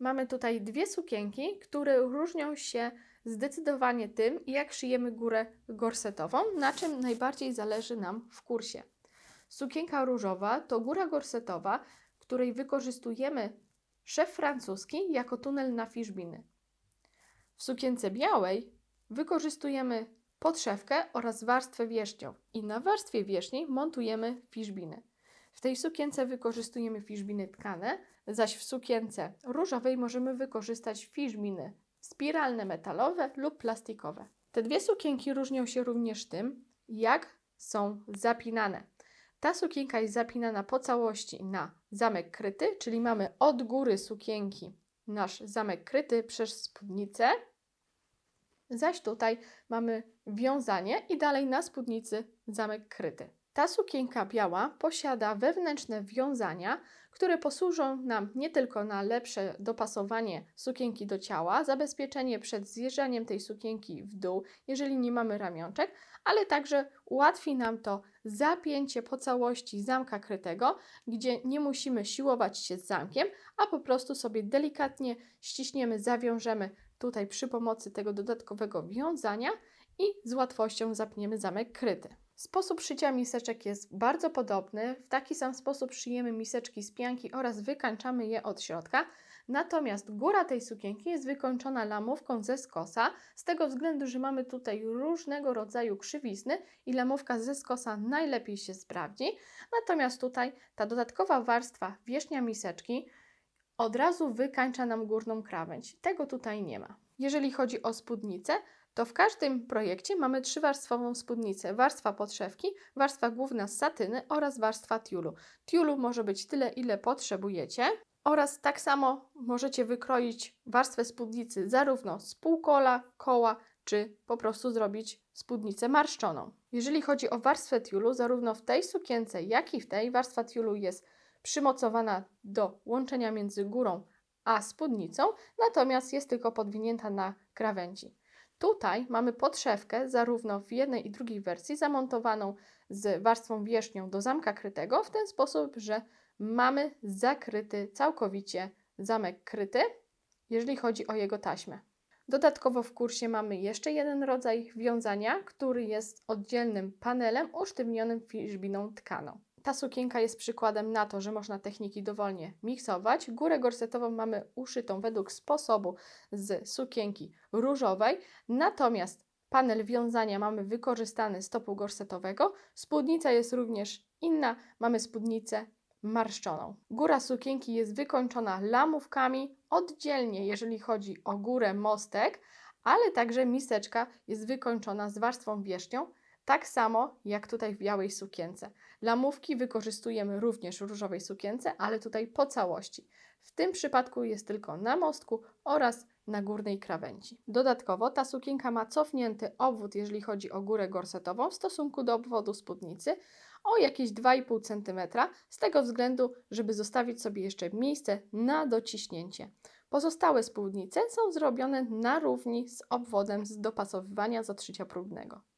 Mamy tutaj dwie sukienki, które różnią się zdecydowanie tym, jak szyjemy górę gorsetową, na czym najbardziej zależy nam w kursie. Sukienka różowa to góra gorsetowa, której wykorzystujemy szef francuski jako tunel na fiszbiny. W sukience białej wykorzystujemy podszewkę oraz warstwę wierzchnią i na warstwie wierzchniej montujemy fiszbiny. W tej sukience wykorzystujemy fiszbiny tkane, zaś w sukience różowej możemy wykorzystać fiszbiny spiralne metalowe lub plastikowe. Te dwie sukienki różnią się również tym, jak są zapinane. Ta sukienka jest zapinana po całości na zamek kryty, czyli mamy od góry sukienki nasz zamek kryty przez spódnicę, zaś tutaj mamy wiązanie i dalej na spódnicy zamek kryty. Ta sukienka biała posiada wewnętrzne wiązania, które posłużą nam nie tylko na lepsze dopasowanie sukienki do ciała, zabezpieczenie przed zjeżdżaniem tej sukienki w dół, jeżeli nie mamy ramionczek, ale także ułatwi nam to zapięcie po całości zamka krytego, gdzie nie musimy siłować się z zamkiem, a po prostu sobie delikatnie ściśniemy, zawiążemy tutaj przy pomocy tego dodatkowego wiązania i z łatwością zapniemy zamek kryty. Sposób szycia miseczek jest bardzo podobny. W taki sam sposób szyjemy miseczki z pianki oraz wykańczamy je od środka. Natomiast góra tej sukienki jest wykończona lamówką ze skosa, z tego względu, że mamy tutaj różnego rodzaju krzywizny i lamówka ze skosa najlepiej się sprawdzi. Natomiast tutaj ta dodatkowa warstwa wierzchnia miseczki od razu wykańcza nam górną krawędź. Tego tutaj nie ma. Jeżeli chodzi o spódnicę, to w każdym projekcie mamy trzywarstwową spódnicę. Warstwa podszewki, warstwa główna z satyny oraz warstwa tiulu. Tiulu może być tyle, ile potrzebujecie. Oraz tak samo możecie wykroić warstwę spódnicy zarówno z półkola, koła, czy po prostu zrobić spódnicę marszczoną. Jeżeli chodzi o warstwę tiulu, zarówno w tej sukience, jak i w tej, warstwa tiulu jest przymocowana do łączenia między górą a spódnicą, natomiast jest tylko podwinięta na krawędzi. Tutaj mamy podszewkę zarówno w jednej i drugiej wersji zamontowaną z warstwą wierzchnią do zamka krytego w ten sposób, że mamy zakryty całkowicie zamek kryty, jeżeli chodzi o jego taśmę. Dodatkowo w kursie mamy jeszcze jeden rodzaj wiązania, który jest oddzielnym panelem usztywnionym fiszbiną tkaną. Ta sukienka jest przykładem na to, że można techniki dowolnie miksować. Górę gorsetową mamy uszytą według sposobu z sukienki różowej, natomiast panel wiązania mamy wykorzystany z topu gorsetowego. Spódnica jest również inna, mamy spódnicę marszczoną. Góra sukienki jest wykończona lamówkami oddzielnie, jeżeli chodzi o górę mostek, ale także miseczka jest wykończona z warstwą wierzchnią, tak samo jak tutaj w białej sukience. Lamówki wykorzystujemy również w różowej sukience, ale tutaj po całości. W tym przypadku jest tylko na mostku oraz na górnej krawędzi. Dodatkowo ta sukienka ma cofnięty obwód, jeżeli chodzi o górę gorsetową w stosunku do obwodu spódnicy o jakieś 2,5 cm, z tego względu, żeby zostawić sobie jeszcze miejsce na dociśnięcie. Pozostałe spódnice są zrobione na równi z obwodem z dopasowywania zatrzycia próbnego.